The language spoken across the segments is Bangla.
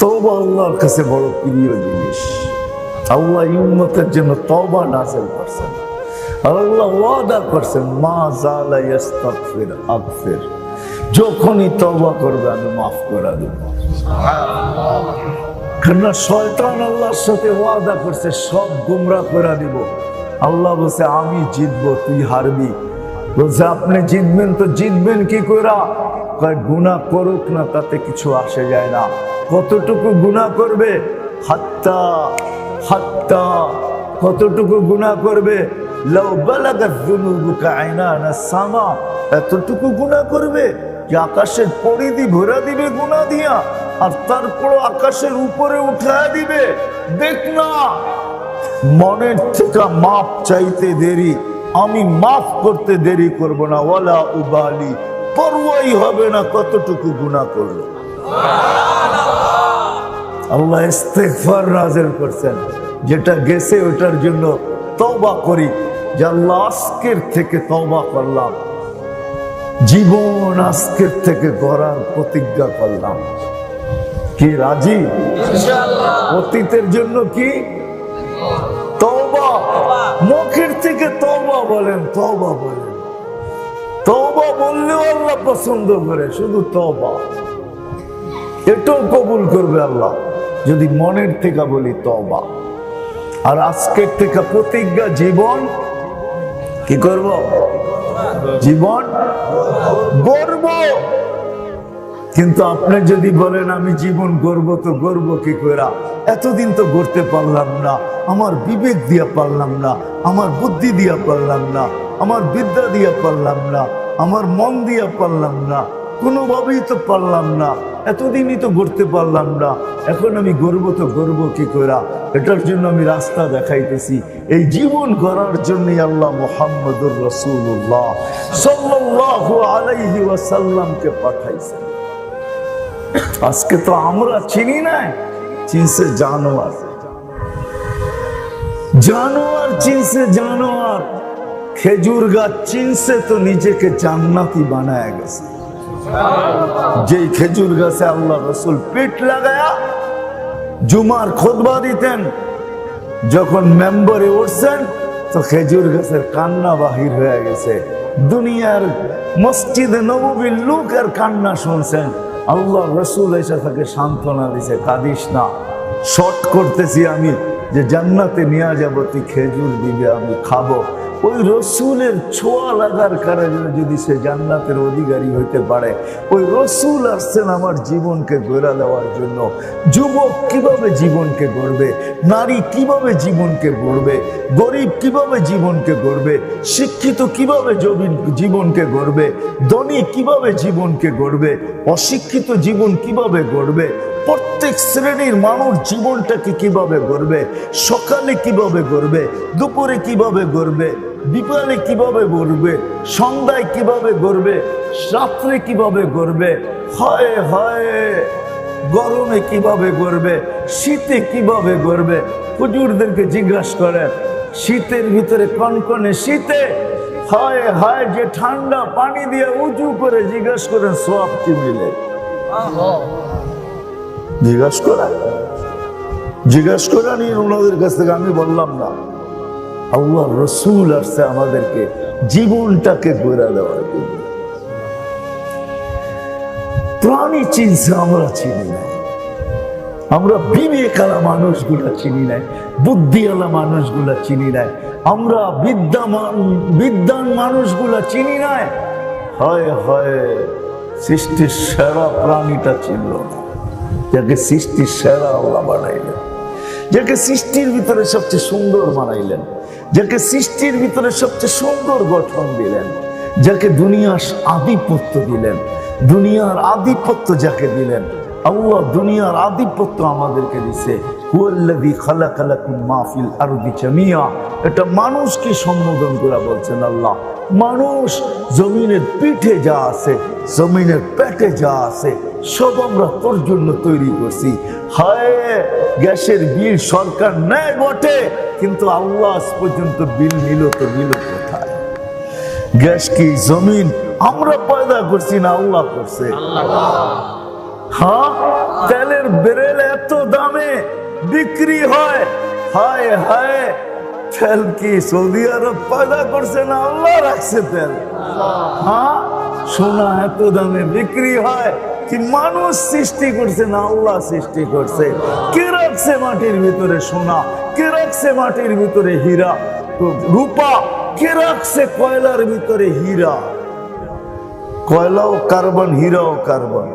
তওবা আল্লাহর কাছে বড় প্রিয় জিনিস। আল্লাহ ইউম্মতের জন্য তওবা নাযিল করছেন। আল্লাহ ওয়াদা করছেন, মা জালা ইস্তাগফির আগফির। যখনই তওবা করবে আমি মাফ করে দেব। কেননা শয়তান আল্লাহর সাথে ওয়াদা করছে, সব গুমরা করে দিব। আল্লাহ বলছে, আমি জিতবো, তুই হারবি। বলছে, আপনি জিতবেন তো জিতবেন কি কইরা? কয় গুণা করুক না, তাতে কিছু আসে যায় না। কতটুকু গুণা করবে? হাত্তা হাত্তা, কতটুকু গুণা করবে? এতটুকু গুণা করবে যে আকাশের পরিধি ভরা দিবে গুণা দিয়া, আর তারপর আকাশের উপরে উঠা দিবে। দেখ না, মনের থেকে মাপ চাইতে দেরি, আমি মাফ করতে দেরি করব না। ওয়ালা উবালি, পরোয়াই হবে না কতটুকু গুণা করল আল্লাহ ইস্তেগফার নাযিল করছেন। যেটা গেছে ওটার জন্য তওবা করি। যে আল্লাহ আজকের থেকে তওবা করলাম। জীবন আজকের থেকে করার প্রতিজ্ঞা করলাম। কি রাজি? অতীতের জন্য কি? তওবা। মুখের থেকে তওবা বলেন তওবা বলেন। তওবা বললেও আল্লাহ পছন্দ করে শুধু তওবা। এটাও কবুল করবে আল্লাহ। যদি মনের থেকে বলি তওবা। আর আজকের থেকে প্রতিজ্ঞা জীবন কি করব? জীবন গর্ব কিন্তু আপনি যদি বলেন, আমি জীবন গর্ব তো গর্ব কি করা? এতদিন তো গড়তে পারলাম না, আমার বিবেক দিয়া পারলাম না, আমার বুদ্ধি দিয়া পারলাম না, আমার বিদ্যা দিয়া পারলাম না, আমার মন দিয়া পারলাম না, কোনোভাবেই তো পারলাম না। এতদিনই তো গড়তে পারলাম না। এখন আমি গর্ব তো গর্ব কি করা? এটার জন্য আমি রাস্তা দেখাইতেছি। এই জীবন গড়ার জন্যই আল্লাহ মোহাম্মদুর রসুল্লাহ সাল্লাল্লাহু আলাইহি ওয়াসাল্লামকে পাঠাইছেন। আজকে তো আমরা চিনি নাই চিনছে জানোয়ার। জানোয়ার চিনছে জানোয়ার। খেজুর গাছ চিনছে তো নিজেকে জান্নাতি বানায় গেছে। যেই খেজুর গাছে আল্লাহ রসুল পিঠ লাগায়া জুমার খোদবা দিতেন, যখন মেম্বারে উঠছেন, তো খেজুর গাছের কান্না বাহির হয়ে গেছে। দুনিয়ার মসজিদে নবীর লোক আর কান্না শুনছেন। আল্লাহ রসুল এসে তাকে সান্ত্বনা দিছে, কাঁদিস না। শর্ট করতেছি আমি যে জান্নাতে নিয়ে যাব, তুই খেজুর দিবে, আমি খাব। ওই রসুলের ছোঁয়া লাগার কারণে যদি সে জান্নাতের অধিকারী হইতে পারে, ওই রসুল আসছেন আমার জীবনকে গড়া দেওয়ার জন্য। যুবক কীভাবে জীবনকে গড়বে? নারী কীভাবে জীবনকে গড়বে? গরিব কীভাবে জীবনকে গড়বে? শিক্ষিত কীভাবে জবিন- জীবনকে গড়বে? ধনী কীভাবে জীবনকে গড়বে? অশিক্ষিত জীবন কীভাবে গড়বে? প্রত্যেক শ্রেণির মানুষ জীবনটাকে কীভাবে গড়বে? সকালে কীভাবে গড়বে? দুপুরে কীভাবে গড়বে? বিকালে কীভাবে গড়বে? সন্ধ্যায় কীভাবে গড়বে? রাত্রে কীভাবে গড়বে? হয় হয়, গরমে কীভাবে গড়বে? শীতে কীভাবে গড়বে? হুজুরদেরকে জিজ্ঞাসা করেন, শীতের ভিতরে কনকনে শীতে? হায় হায়, যে ঠান্ডা পানি দিয়ে উঁচু করে জিজ্ঞাসা করেন সব কি মিলে? জিজ্ঞাসা করা জিজ্ঞাসা করা নিয়ে ওনাদের কাছ থেকে আমি বললাম না। আল্লাহ রসুল আসছে আমাদেরকে জীবনটাকে গড়ে দেওয়ার জন্য। প্রাণী চিনছে, আমরা চিনি না। আমরা বিবেকালা মানুষগুলা চিনি নাই বুদ্ধিওয়ালা মানুষগুলা চিনি নাই আমরা বিদ্যামান, বিদ্যান মানুষগুলা চিনি নাই হয় হয়, সৃষ্টির সেরা প্রাণীটা চিনল যাকে সৃষ্টির সেরা আল্লাহ বানাইলেন, যাকে সৃষ্টির ভিতরে সবচেয়ে সুন্দর বানাইলেন। যাকে সৃষ্টির ভিতরে সবচেয়ে সুন্দর গঠন দিলেন, যাকে দুনিয়ার আধিপত্য দিলেন, দুনিয়ার আধিপত্য যাকে দিলেন, আল্লাহ দুনিয়ার আধিপত্য আমাদেরকে দিছে। হুয়াল্লাযী খালাকালাকুম মা ফিল আরদি জামিয়া এটা মানুষকে সম্বোধন করে বলছেন আল্লাহ। মানুষ জমিনের পিঠে যা আছে, জমিনের পেটে যা আছে, সব আমরা তোর জন্য তৈরি করছি। হায়, গ্যাসের বিল সরকার নেয় বটে। কিন্তু আল্লাহ পর্যন্ত বিল নিল তো নিল কোথায়? গ্যাস কি জমিন? আমরা পয়দা করছি না আল্লাহ করছে? হ্যাঁ? তেলের বেরেল বিক্রি হয়? হায় হায়! তেল কি সৌদি আরব পয়দা করছে না আল্লাহ রাখছে তেল? হ্যাঁ? সোনা এত দামে বিক্রি হয়? মানুষ সৃষ্টি করছে না আল্লাহ সৃষ্টি করছে? কে রাখছে মাটির ভিতরে সোনা? কে রাখছে মাটির ভিতরে হীরা? রূপা, কে রাখছে কয়লার ভিতরে হীরা? কয়লাও কার্বন, হীরাও কার্বন।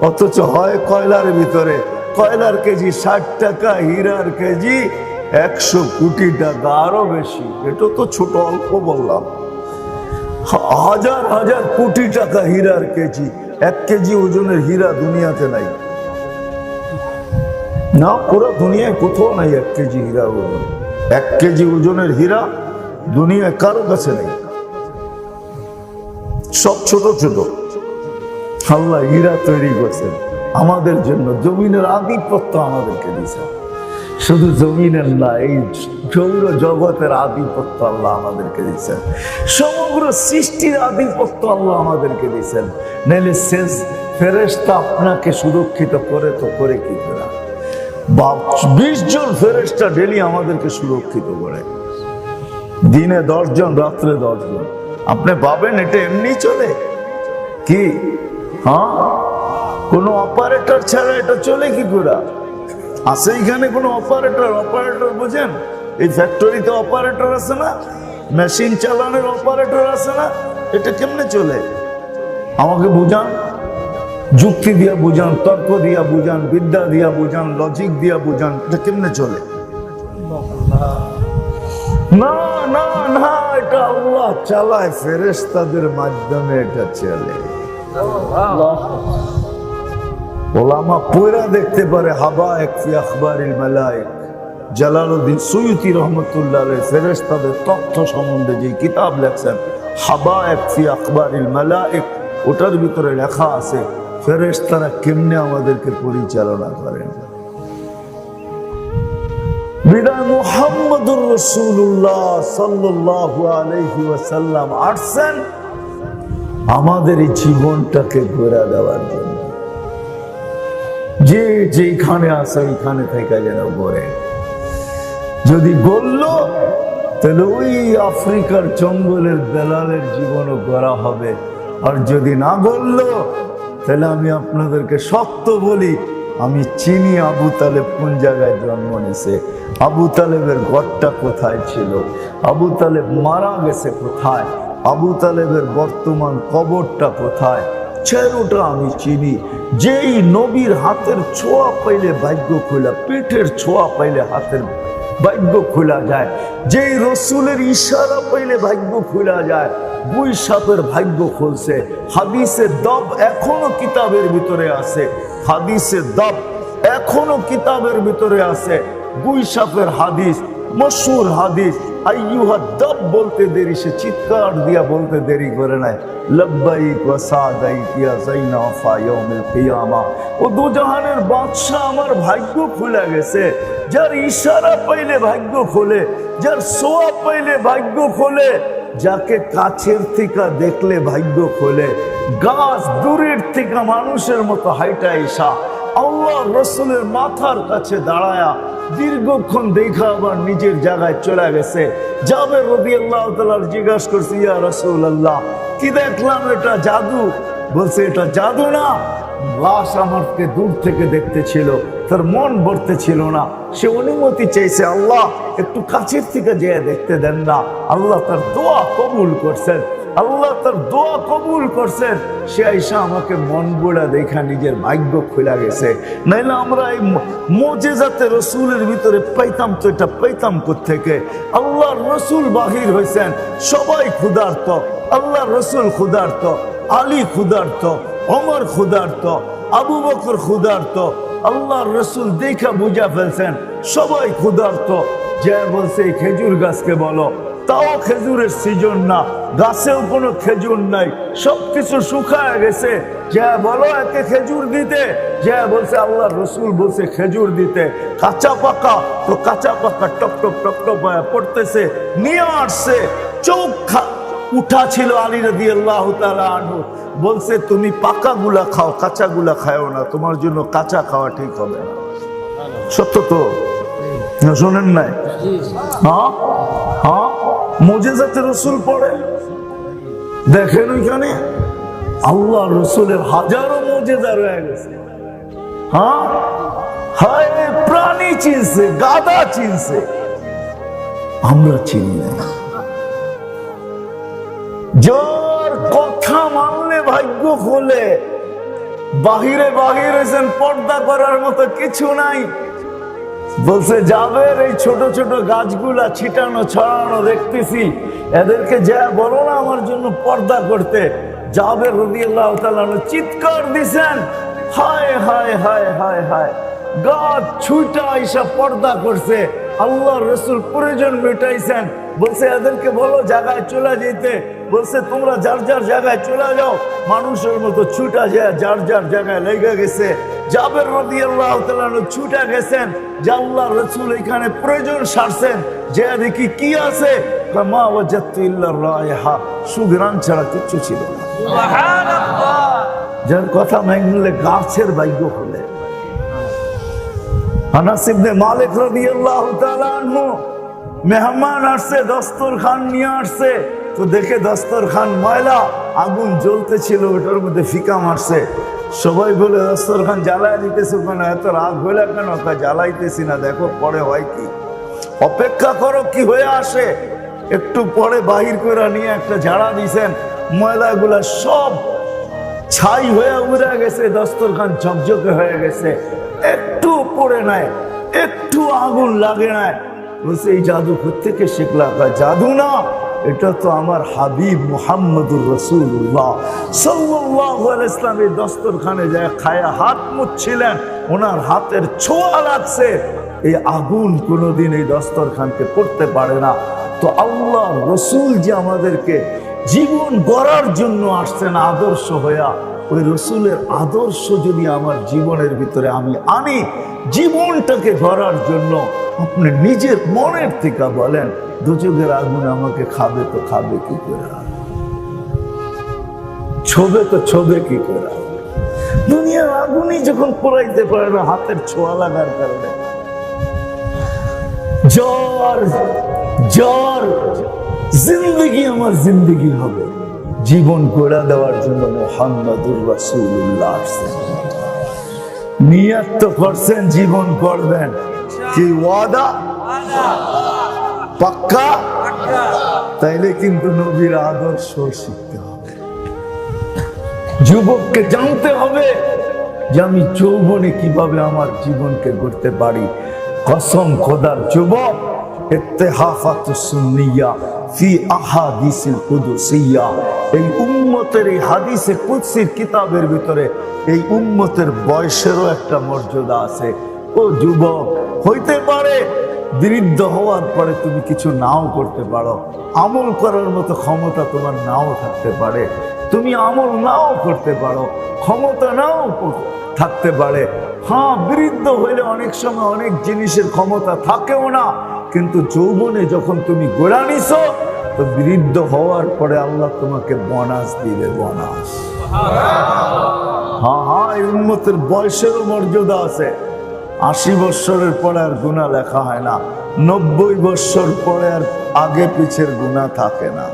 অথচ হয় কয়লার ভিতরে। কয়লার কেজি ষাট টাকা, হীরার কেজি একশো কোটি টাকা, আরও বেশি। এটা তো ছোট অল্প বললাম। হাজার হাজার কোটি টাকা হীরার কেজি। এক কেজি ওজনের হীরা দুনিয়াতে নাই। না, পুরো দুনিয়ায় কোথাও নাই এক কেজি হীরা ওজন। এক কেজি ওজনের হীরা দুনিয়ায় কারও কাছে নেই। সব ছোট ছোট। আল্লাহ হীরা তৈরি করছেন। আমাদের জন্য জমিনের আধিপত্য আমাদেরকে দিয়েছেন। শুধু জমিনের না এই সৌর জগতের আধিপত্য আল্লাহ আমাদেরকে দিয়েছেন। সমগ্র সৃষ্টির আধিপত্য আল্লাহ আমাদেরকে দিয়েছেন। নাহলে শেষ ফেরেস্তা আপনাকে সুরক্ষিত করে তো করে কি করে? বা বিশ জন ফেরেস্তা ডেলি আমাদেরকে সুরক্ষিত করে। দিনে দশজন রাত্রে দশজন আপনি পাবেন এটা এমনি চলে? কি? হ্যাঁ? কোনো অপারেটর ছাড়া এটা চলে কি করে? আছে এখানে কোনো অপারেটর অপারেটর বুঝেন? এই ফ্যাক্টরিতে অপারেটর আছে না? মেশিন চালানোর অপারেটর আছে না? এটা কেমনে চলে? আমাকে বুঝান। যুক্তি দিয়া বুঝান, তর্ক দিয়া বুঝান, বিদ্যা দিয়া বুঝান লজিক দিয়া বুঝান, এটা কেমনে চলে? না না না, এটা আল্লাহ চালায়, ফেরেশতাদের মাধ্যমে এটা চলে। ওলামা পয়রা দেখতে পারে হাবা এক ফি আখবারিল মালাইক জালালউদ্দিন সুয়ুতি রহমতুল্লাহ ফেরেশতাদের তথ্য সম্বন্ধে যে কিতাব লেখছেন হাবা এক ফি আখবারিল মালাইক ওটার ভিতরে লেখা আছে, ফেরেশতারা কেমনে আমাদেরকে পরিচালনা করেন? বিদায় মুহাম্মদুর রসুল্লাহ সাল্লাল্লাহু আলাইহি ওয়াসাল্লাম আসছেন, আমাদের এই জীবনটাকে ঘোরা দেওয়ার জন্য। যে যেখানে আছে, ওইখানে থেকে যেন গড়ে যদি গড়ল তাহলে ওই আফ্রিকার জঙ্গলের বেলালের জীবনও গড়া হবে। আর যদি না বলল, তাহলে আমি আপনাদেরকে শক্ত বলি, আমি চিনি আবু তালেব কোন জায়গায় জন্ম নিছে আবু তালেবের ঘরটা কোথায় ছিল, আবু তালেব মারা গেছে কোথায়, আবু তালেবের বর্তমান কবরটা কোথায় আমি চিনি। যেই নবীর হাতের ছোঁয়া পাইলে ভাগ্য খোলা, পেটের ছোঁয়া পাইলে হাতের ভাগ্য খোলা যায়। যেই রসুলের ইশারা পাইলে ভাগ্য খোলা যায় বুই সাপের ভাগ্য খুলছে। হাদিসের দব এখনও কিতাবের ভিতরে আছে। হাদিসের দব এখনও কিতাবের ভিতরে আছে। বুই সাপের হাদিস মশুর হাদিস, আইয়ুহা দব বলতে দেরি, সে চিৎকার দিয়া বলতে দেরি করে নাই। লব্বাইক ওয়া সাদাইক ইয়া যাইনাফা ইয়াউমিল কিয়ামা। ও দুজাহানের বাদশা আমার ভাগ্য খুলে গেছে। যার ইশারা পাইলে ভাগ্য খোলে, যার সোয়া পাইলে ভাগ্য খোলে। যাকে কাছের থেকে দেখলে ভাগ্য খোলে, গাছ দূরের থেকে মানুষের মতো হাইটা ইসা আল্লাহ রসুলের মাথার কাছে দাঁড়ায়া দীর্ঘক্ষণ দেখা আবার নিজের জায়গায় চলে গেছে। যাবে রবি আল্লাহ তালার জিজ্ঞাসা করছি, ইয়া রসুল আল্লাহ কি দেখলাম? এটা জাদু? বলছে, এটা জাদু না লাশ আমাকে দূর থেকে দেখতে ছিল তার মন ভরতে ছিল না। সে অনুমতি চেয়েছে আল্লাহ, একটু কাছের থেকে যেয়ে দেখতে দেন না। আল্লাহ তার দোয়া কবুল করছেন আল্লাহ তার দোয়া কবুল করছেন সে আইসা আমাকে মন গোড়া দেখা নিজের ভাগ্য খোলা গেছে। নাইলে আমরা এই মজেজাতে রসুলের ভিতরে পাইতাম তো এটা পাইতাম থেকে আল্লাহ রসুল বাহির হয়েছেন সবাই ক্ষুধার্ত। আল্লাহ রসুল ক্ষুধার্ত। আলী ক্ষুধার্ত। অমর ক্ষুধার্ত, আবু বকর ক্ষুধার্ত আল্লাহ রসুল দেখা বুঝা ফেলছেন, সবাই ক্ষুধার্ত। যে বলছে, এই খেজুর গাছকে বলো। তাও খেজুরের সিজন না, গাছেও কোনো খেজুর নাই, সবকিছু শুকায় গেছে। যে বলো, একে খেজুর দিতে। যে বলছে আল্লাহ রসুল বলছে, খেজুর দিতে। কাঁচা পাকা, তো কাঁচা পাকা টপ টপ টপ টপ পড়তেছে, নিয়ে আসছে, চোখ উঠা ছিল আলী রদি আল্লাহ আনহু। বলছে, তুমি পাকা গুলা খাও, কাঁচা গুলা খাও না, তোমার জন্য কাঁচা খাওয়া ঠিক হবে না। সত্য তো? শোনেন নাই? হ্যাঁ? হ্যাঁ? রসুল পড়ে? দেখেন ওইখানে? আল্লাহ রসুলের হাজারো মোজেজা রয়ে গেছে। হ্যাঁ? হায়, প্রাণী চিনছে গাদা চিনছে। আমরা চিনি না। যার কথা মানলে ভাগ্য খোলে, বাহিরে বাহিরে যেন পর্দা করার মতো কিছু নাই। বলছে যাবের এই ছোট ছোট গাছগুলা ছিটানো, ছড়ানো দেখতেছি। এদেরকে যা বলো না আমার জন্য পর্দা করতে। যাবের রবি আল্লাহ চিৎকার দিছেন, হায় হায় হায় হায় হায়, গাছ ছুটা এসব পর্দা করছে। আল্লাহ রসুল প্রয়োজন মেটাইছেন। বলছে, এদেরকে বলো, জায়গায় চলে যেতে বলছে, তোমরা যার যার জায়গায় চলে যাও, মানুষের মতো ছুটা যায়, যার যার জায়গায় লেগে গেছে। জাবের রবি আল্লাহ ছুটা গেছেন, যে আল্লাহ রসুল এখানে প্রয়োজন সারছেন, যে দেখি কি আছে। মা রায়হা সুগ্রাম ছাড়া কিচ্ছু ছিল যার কথা মাইনলে গাছের ভাগ্য হলে। আনাস ইবনে মালিক তাআলা আনহু মেহমান আসছে দস্তর খান নিয়ে আসছে। তো দেখে দস্তরখান ময়লা, আগুন জ্বলতেছিল, ওটার মধ্যে ফিকা মারছে। সবাই বলে, দস্তরখান জ্বালায় দিতেছে কেন? এত রাগ হইলে কেন? তা জ্বালাইতেছি না, দেখো পরে হয় কি? অপেক্ষা করো কি হয়ে আসে? একটু পরে বাহির করে নিয়ে একটা ঝাড়া দিছেন। ময়লাগুলা সব ছাই হয়ে উড়ে গেছে, দস্তরখান ঝকঝকে হয়ে গেছে। একটু পড়ে নাই, একটু আগুন লাগে নাই। বলছে, এই জাদু থেকে শিখলা? জাদু না এটা তো আমার হাবিব মুহাম্মদুর রসুল্লাহ সাল্লাহ ইসলাম এই দস্তরখানে যায় খায়া হাত মুচ্ছিলেন ওনার হাতের ছোঁয়া লাগছে। এই আগুন কোনোদিন এই দস্তরখানকে পড়তে পারে না। তো আল্লাহ রসুল যে আমাদেরকে জীবন গড়ার জন্য আসছেন আদর্শ হইয়া, ওই রসুলের আদর্শ যদি আমার জীবনের ভিতরে আমি আনি, জীবনটাকে গড়ার জন্য আপনি নিজের মনের থেকে বলেন দুচোখের আগুন আমাকে খাবে তো খাবে কি করে? ছবে তো ছবে কি করে? দুনিয়ার আগুনই যখন পোড়াইতে পারে না, হাতের ছোঁয়া লাগার কারণে। জ্বর জ্বর, জিন্দগি আমার জিন্দগি হবে। জীবন গড়া দেওয়ার জন্য মোহাম্মদুর রাসূলুল্লাহ আসছেন। নিয়ত করছেন জীবন করবেন। কি ওয়াদা পাক্কা তাইলে কিন্তু নবীর আদর্শ শিখতে হবে যুবককে জানতে হবে যে আমি যৌবনে কীভাবে আমার জীবনকে গড়তে পারি। কসম খোদার যুবক, ইত্তেহাফাত সুন্নিয়া ফি আহাদিসিল কুদুসিয়া। এই উম্মতের এই হাদিসে কুদসির কিতাবের ভিতরে এই উম্মতের বয়সেরও একটা মর্যাদা আছে। ও যুবক, হইতে পারে বৃদ্ধ হওয়ার পরে তুমি কিছু নাও করতে পারো। আমল করার মতো ক্ষমতা তোমার নাও থাকতে পারে। তুমি আমল নাও করতে পারো, ক্ষমতা নাও থাকতে পারে। হ্যাঁ বৃদ্ধ হইলে অনেক সময় অনেক জিনিসের ক্ষমতা থাকেও না, কিন্তু যৌবনে যখন তুমি গোড়া নিছো, তো বৃদ্ধ হওয়ার পরে আল্লাহ তোমাকে বনাস দিবে, বনাস। হ্যাঁ হ্যাঁ এই উন্মতের বয়সেরও মর্যাদা আছে। আশি বৎসরের পরে আর গুণা লেখা হয় না। নব্বই বৎসর পরে আর আগে পিছের গুণা থাকে না।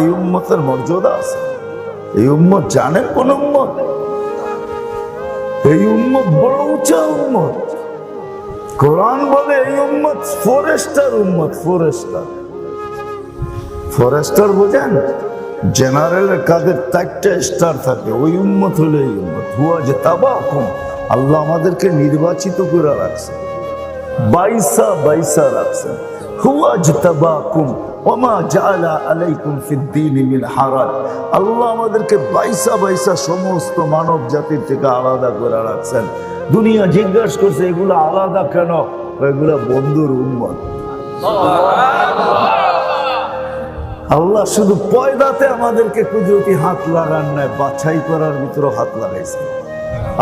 এই উম্মতের মর্যাদা আছে। এই উম্মত জানেন কোন উম্মত? এই উম্মত বড় উঁচা উম্মত। কোরআন বলে এই উম্মত ফরেস্টার উম্মত, ফরেস্টার। ফরেস্টার বোঝেন, জেনারেলের কাদের চারটা স্টার থাকে। ওই উম্মত হলে এই উম্মত। হুয়া যে তাবা আল্লাহ আমাদেরকে নির্বাচিত করে রাখছে। বাইসা বাইসা রাখছেন আল্লাহ আমাদেরকে বাইসা বাইসা সমস্ত মানব জাতির থেকে আলাদা করে রাখছেন। দুনিয়া করছে আলাদা কেন? এগুলো বন্ধুর আল্লাহ শুধু পয়দাতে আমাদেরকে কুদরতি হাত লাগান নাই, বাছাই করার ভিতরে হাত লাগাইছে।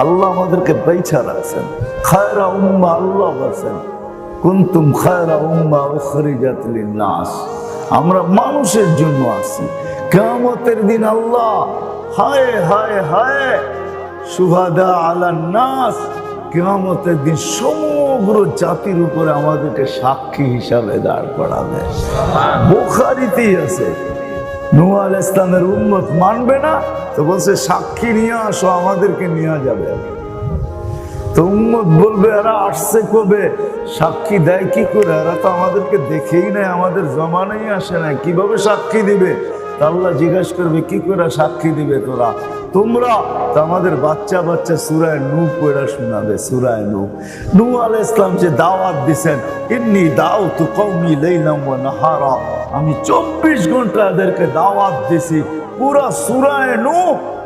আল্লাহ আমাদেরকে বেছা রাখছেন। খায়রা উম্মা আল্লাহ বলছেন, কুন্তুম খায়রা উম্মা উখরিজাত লিন্নাস। আমরা মানুষের জন্য আছি। কিয়ামতের দিন আল্লাহ, হায় হায় হায়, সুহাদা আলা নাস, কেয়ামতের দিন সমগ্র জাতির উপরে আমাদেরকে সাক্ষী হিসাবে দাঁড় করাবে। বোখারিতেই আছে আল ইসলামের উন্মত মানবে না, তো বলছে, সাক্ষী নিয়ে আসো, আমাদেরকে নিয়ে যাবে। তো উম্মত বলবে, এরা আসছে কবে? সাক্ষী দেয় কি করে? এরা তো আমাদেরকে দেখেই নাই আমাদের জমানেই আসে না। কীভাবে সাক্ষী দিবে? আল্লাহ জিজ্ঞেস করবে, কি করে সাক্ষী দিবে তোরা? তোমরা? তো আমাদের বাচ্চা বাচ্চা সুরায় নু পড়া শোনাবে, সুরায় নু। নু আল ইসলাম যে দাওয়াত দিছেন, ইন্নি দাও তু কৌমি লাইলাম নাহারা। আমি চব্বিশ ঘণ্টা এদেরকে দাওয়াত দিছি। পুরা সুরায় নু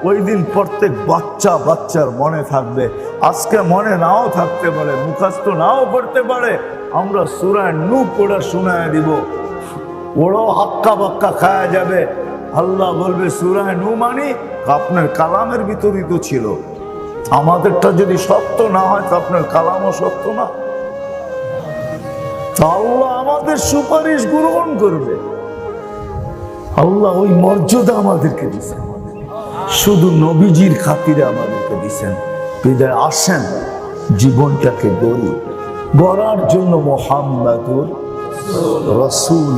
ওই দিন প্রত্যেক বাচ্চা বাচ্চার মনে থাকবে। আজকে মনে নাও থাকতে পারে মুখাস্ত নাও পড়তে পারে। আমরা সুরায় নু পড়া শোনায় দিব। ওরাও হাক্কা বাক্কা খায়া যাবে। আল্লাহ বলবে, সুরায় নু মানি আপনার কালামের ভিতরই তো ছিল। আমাদেরটা যদি সত্য না হয়, তো আপনার কালামও সত্য না। আল্লাহ আমাদের সুপারিশ গ্রহণ করবে। আল্লাহ ওই মর্যাদা আমাদেরকে দিচ্ছেন শুধু নবীজির খাতিরে আমাদেরকে দিচ্ছেন বিদায়, আসেন, জীবনটাকে গড়ি। গড়ার জন্য মোহাম্মদুর রসুল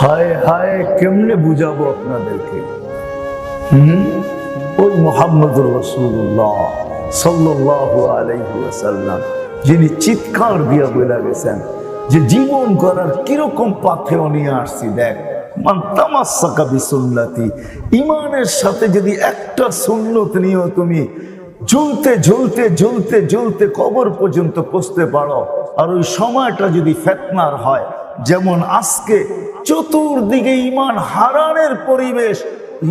হায় হায়, কেমনে বুঝাবো আপনাদেরকে? ওই মোহাম্মদুর রসুল্লাহ সাল্লাহ আলাইসাল্লাম যিনি চিৎকার দিয়া বলে গেছেন, যে জীবন করার কীরকম পাথেও নিয়ে আসছি দেখ। মান ইমানের সাথে যদি একটা সুন্নত নিয়েও তুমি ঝুলতে ঝুলতে ঝুলতে ঝুলতে কবর পর্যন্ত পৌঁছতে পারো, আর ওই সময়টা যদি ফেতনার হয়, যেমন আজকে চতুর্দিকে ইমান হারানের পরিবেশ,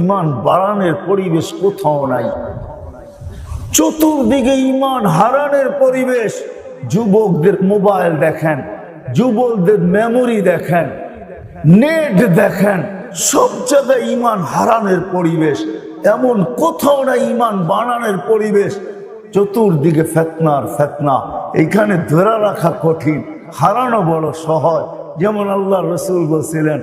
ইমান বাড়ানোর পরিবেশ কোথাও নাই। চতুর্দিকে ইমান হারানের পরিবেশ যুবকদের মোবাইল দেখেন, যুবকদের মেমোরি দেখেন নেট দেখেন, সব জায়গায় ইমান হারানের পরিবেশ, এমন কোথাও না ইমান বানানের পরিবেশ, চতুর্দিকে ফেতনার ফেতনা, এইখানে ধরে রাখা কঠিন, হারানো বড় সহজ, যেমন আল্লাহ রসুল বলছিলেন,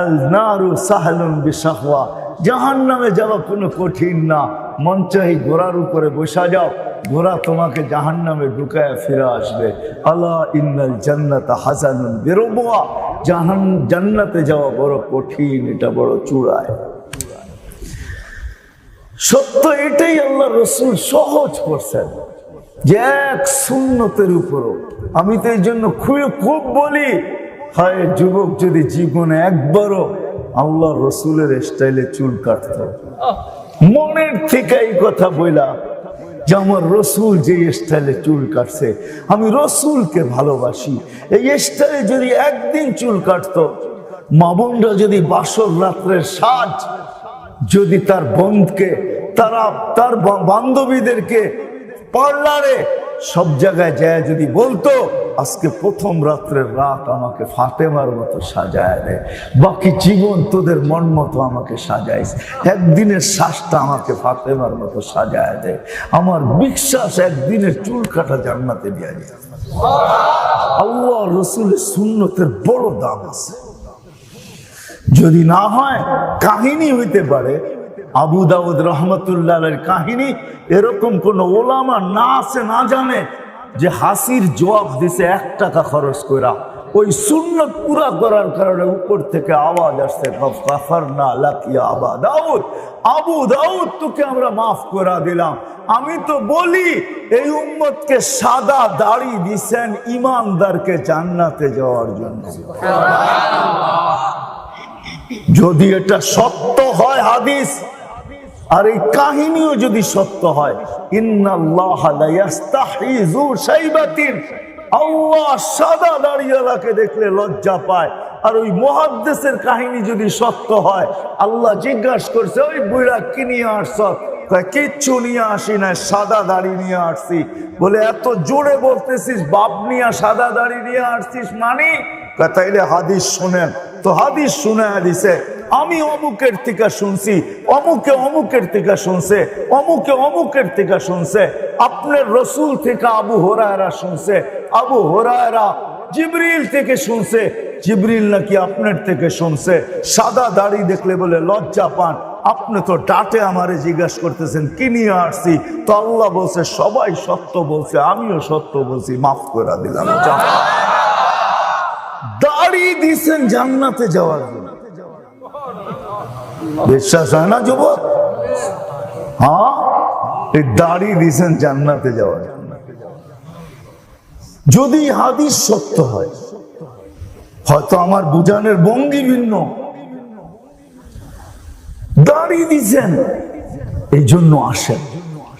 আল নারু সাহলুন বিশাহওয়া জাহান নামে যাওয়া কোনো কঠিন না মঞ্চ এই ঘোড়ার উপরে বসা যাও। ঘোড়া তোমাকে জাহান নামে ঢুকায় ফিরে আসবে। আল্লাহ ইন্নাল জান্নাত হাসানুন বেরোবোয়া। জাহান, জান্নাতে যাওয়া বড় কঠিন, এটা বড় চূড়ায়। সত্য এটাই আল্লাহ রসুল সহজ করছেন যে এক সুন্নতের উপরও। আমি তো এই জন্য খুব খুব বলি, হয় যুবক যদি জীবনে একবারও আল্লাহ রসুলের স্টাইলে চুল কাটত। মনের থেকে এই কথা বইলা যে আমার রসুল যে স্টাইলে চুল কাটছে, আমি রসুলকে ভালোবাসি। এই স্টাইলে যদি একদিন চুল কাটতো মামুনরা যদি বাসর রাত্রের সাজ, যদি তার বন্ধকে, তারা, তার বান্ধবীদেরকে পার্লারে সব জায়গায় যায়, যদি বলতো, আজকে প্রথম রাত্রের রাত আমাকে ফাতেমার মতো সাজায় দে। বাকি জীবন তোদের মন মতো আমাকে সাজাইস। একদিনের শ্বাসটা আমাকে ফাতেমার মতো সাজায় দে। আমার বিশ্বাস একদিনের চুল কাটা জান্নাতে দেওয়া যায় আল্লাহ রসুলের সুন্নতের বড় দাম আছে। যদি না হয়, কাহিনী হইতে পারে আবু দাউদ রহমতুল্লাহের কাহিনী এরকম কোন ওলামা না আছে না জানে যে হাসির জবাব দিছে এক টাকা খরচ করা ওই সুন্নত পুরা করার কারণে উপর থেকে আওয়াজ আসছে আবা দাউদ আবু দাউদ তোকে আমরা মাফ করা দিলাম। আমি তো বলি এই উম্মতকে সাদা দাড়ি দিছেন ইমানদারকে জান্নাতে যাওয়ার জন্য। যদি এটা সত্য হয় হাদিস আর এই কাহিনীও যদি সত্য হয় আল্লাহ সাদা দাঁড়িয়ালাকে দেখলে লজ্জা পায়। আর ওই মহাদ্দেশের কাহিনী যদি সত্য হয়, আল্লাহ জিজ্ঞাসা করছে, ওই বুড়া কি নিয়ে আসছ? কিচ্ছু নিয়ে আসি না, সাদা দাড়ি নিয়ে আসছি। বলে, এত জোরে বলতেছিস, বাপ নিয়ে সাদা দাড়ি নিয়ে আসছিস মানি? তাইলে হাদিস শুনেন। তো হাদিস শুনে দিছে। আমি অমুকের থেকে শুনছি, অমুকে অমুকের থেকে শুনছে, অমুকে অমুকের থেকে শুনছে, আপনার রসুল থেকে আবু হোরায়রা শুনছে, আবু হোরায়রা জিবরিল থেকে শুনছে, জিবরিল নাকি আপনার থেকে শুনছে, সাদা দাড়ি দেখলে বলে, লজ্জা পান, আপনি তো ডাটে আমারে জিজ্ঞাসা করতেছেন, কি নিয়ে আসছি? তো আল্লাহ বলছে, সবাই সত্য বলছে, আমিও সত্য বলছি, মাফ করে দিলাম দাড়ি দিছেন জান্নাতে যাওয়ার জন্য। বিশ্বাস হয় না, যুবক? হ্যাঁ? এই দাড়ি দিছেন জান্নাতে জন্য। যদি হাদিস সত্য হয়, হয়তো আমার বুঝানোর ভঙ্গি ভিন্ন। দাড়ি দিছেন এই জন্য আসেন।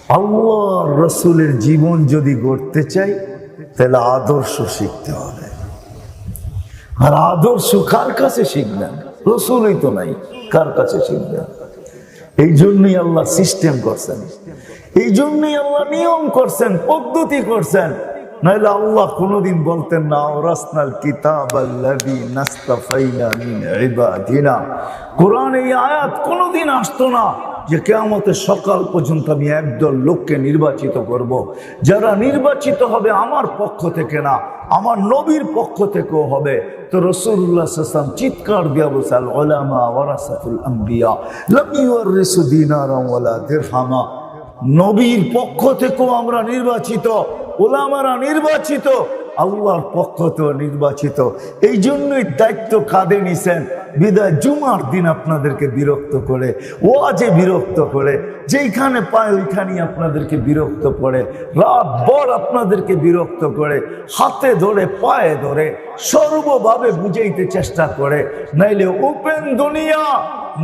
আল্লাহ রসুলের জীবন যদি গড়তে চাই, তাহলে আদর্শ শিখতে হবে। আর আদর্শ কার কাছে শিখবেন? রসুলই তো নাই, কার কাছে শিখবেন এই জন্যই আল্লাহ সিস্টেম করছেন। এই জন্যই আল্লাহ নিয়ম করছেন, পদ্ধতি করছেন। নাহলে আল্লাহ কোনোদিন বলতেন না ওরাসনাল কিতাব আল্লাযী নাস্তাফাইনা মিন ইবাদিনা। কোরআন এই আয়াত কোনোদিন আসতো না। যে কেয়ামতের সকাল পর্যন্ত আমি একদল লোককে নির্বাচিত করব। যারা নির্বাচিত হবে আমার পক্ষ থেকে না, আমার নবীর পক্ষ থেকেও হবে তো রসুল্লাহ চিৎকার নবীর পক্ষ থেকেও আমরা নির্বাচিত ওলামারা নির্বাচিত আল্লাহর পক্ষ তো নির্বাচিত। এই জন্যই দায়িত্ব কাঁধে নিছেন। বিদায় জুমার দিন আপনাদেরকে বিরক্ত করে ও ওয়াজে বিরক্ত করে, যেইখানে পায় ওইখানেই আপনাদেরকে বিরক্ত করে, রাত বর আপনাদেরকে বিরক্ত করে, হাতে ধরে, পায়ে ধরে, সর্বভাবে বুঝাইতে চেষ্টা করে, নাইলে ওপেন দুনিয়া,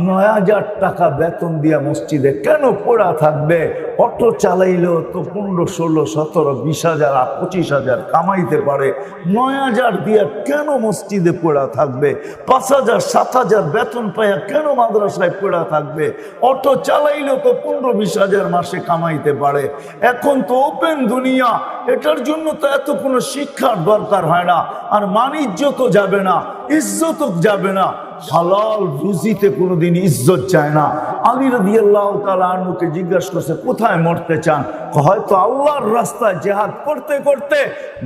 নয় হাজার টাকা বেতন দিয়া মসজিদে কেন পড়া থাকবে? অটো চালাইলেও তো পনেরো, ষোলো, সতেরো, বিশ হাজার আর পঁচিশ হাজার কামাইতে পারে। নয় হাজার দিয়া কেন মসজিদে পড়া থাকবে? পাঁচ হাজার, সাত হাজার বেতন পাইয়া কেন মাদ্রাসায় পড়া থাকবে? অটো চালাইলেও তো পনেরো বিশ হাজার মাসে কামাইতে পারে। এখন তো ওপেন দুনিয়া। এটার জন্য তো এত কোনো শিক্ষার দরকার হয় না। আর মানিজ্য তো যাবে না ইজ্জত যাবে না। হালাল রুজিতে কোনোদিন ইজ্জত চায় না। আলী রদি আল্লাহ তালুকে জিজ্ঞাসা করছে কোথায় মরতে চান? হয়তো আল্লাহর রাস্তায় জেহাদ করতে করতে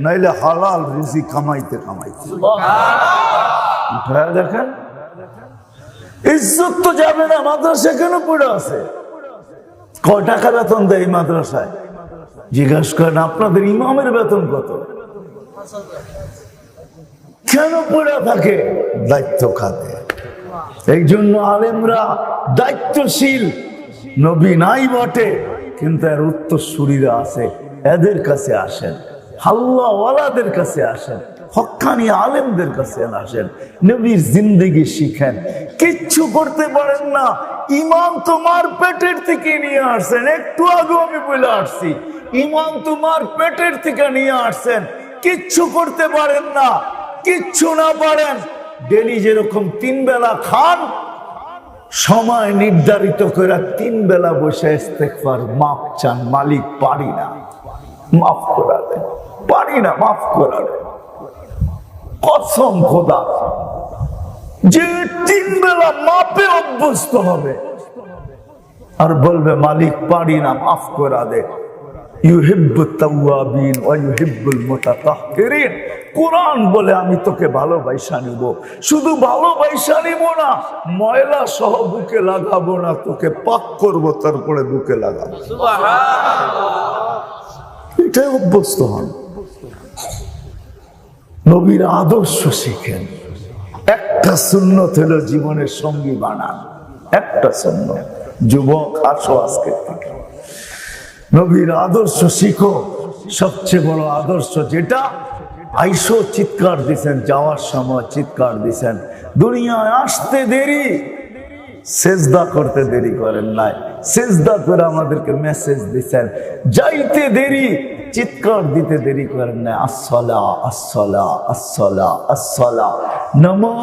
নাইলে হালাল রুজি কামাইতে কামাইতে। উঠায় দেখেন ইজ্জত তো যাবে না মাদ্রাসা কেন পড়ে আছে? কয় টাকা বেতন দেয় মাদ্রাসায়। জিজ্ঞাসা করেন আপনাদের ইমামের বেতন কত? কেন পড়ে থাকে? দায়িত্ব খাতে এই জন্য আলেমরা দায়িত্বশীল। নবী নাই বটে, কিন্তু এর উত্তরসূরিরা আছে, এদের কাছে আসেন হাল্লাওয়ালাদের কাছে আসেন হক্কানি আলেমদের কাছে আসেন, নবীর জিন্দগি শিখেন। কিচ্ছু করতে পারেন না, ইমাম তোমার পেটের থেকে নিয়ে আসছেন, একটু আগে আমি বলে আসছি, ইমাম তোমার পেটের থেকে নিয়ে আসছেন, কিচ্ছু করতে পারেন না, কিচ্ছু না পারেন। ডেলি যেরকম তিন বেলা খান, সময় নির্ধারিত করে তিন বেলা বসে ইস্তেকবার মাপ চান, মালিক পারি না। মাফ করা পারি না, মাফ করা কসম খোদা। যে তিন বেলা মাপে অভ্যস্ত হবে, আর বলবে, মালিক পারি না, মাফ করা দে ইউহিব্বুত তাওয়াবিন ওয়া ইউহিব্বুল মুতাতাহহিরিন কোরআন বলে আমি তোকে ভালোবাসা নিব। শুধু ভালোবাসা নিব না ময়লা সহ বুকে লাগাবো না তোকে পাক করব তারপরে বুকে লাগাবো। এটাই অভ্যস্ত হন। নবীর আদর্শ শিখেন। একটা সুন্নত হলো জীবনের সঙ্গী বানান। একটা সুন্নত। যুবক আসো আজকের থেকে। নবীর আদর্শ শিখো। সবচেয়ে বড় আদর্শ যেটা, আইসো চিৎকার দিছেন, যাওয়ার সময় চিৎকার দিছেন। দুনিয়ায় আসতে দেরি, সেজদা করতে দেরি করেন নাই। সেজদা করে আমাদেরকে মেসেজ দিছেন। যাইতে দেরি, চিৎকার দিতে দেরি করেন নাই। আসলা আসলা আসলা আসলা নমো